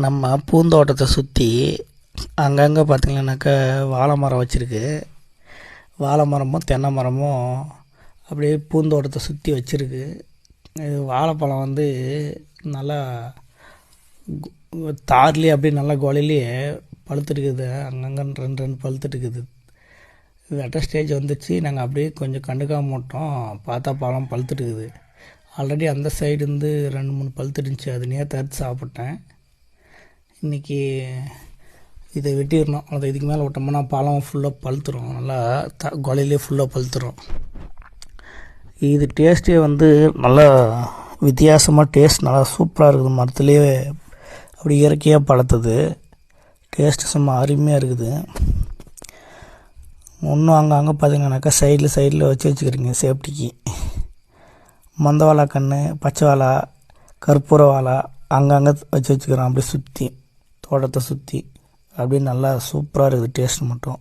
நம்ம பூந்தோட்டத்தை சுற்றி அங்கங்கே பார்த்திங்கன்னாக்கா வாழை மரம் வச்சுருக்கு. வாழை மரமும் தென்னை மரமும் அப்படியே பூந்தோட்டத்தை சுற்றி வச்சுருக்கு. இது வாழைப்பழம் வந்து நல்லா தார்லேயே அப்படியே நல்லா கொலையிலேயே பழுத்துருக்குது. அங்கங்கே ரெண்டு ரெண்டு பழுத்துட்டுருக்குது வெட்ட ஸ்டேஜ் வந்துச்சு. நாங்கள் அப்படியே கொஞ்சம் கண்டுக்காம மாட்டோம் பார்த்தா பழம் பழுத்துட்டுருக்குது ஆல்ரெடி அந்த சைடு இருந்து ரெண்டு மூணு பழுத்து இருந்துச்சு அது நேற்று அறுத்து சாப்பிட்டேன். இன்றைக்கி இதை வெட்டிடணும். அதை இதுக்கு மேலே விட்டோம்னா பழம் ஃபுல்லாக பழுத்துரும். நல்லா த கொலையிலே ஃபுல்லாக பழுத்துரும். இது டேஸ்ட்டே வந்து நல்லா வித்தியாசமாக டேஸ்ட் நல்லா சூப்பராக இருக்குது. மரத்துலேயே அப்படி இயற்கையாக பழுத்தது. டேஸ்ட்டு சும்மா அருமையாக இருக்குது. இன்னும் அங்கே அங்கே பார்த்தீங்கன்னாக்கா சைடில் சைடில் வச்சு வச்சுக்கிறீங்க சேஃப்டிக்கு மந்த கன்று பச்சை வாழை கற்பூர வாழை அங்கங்கே வச்சு வச்சுக்கிறோம். அப்படியே சுற்றி தோட்டத்தை சுற்றி அப்படியே நல்லா சூப்பராக இருக்குது டேஸ்ட் மட்டும்.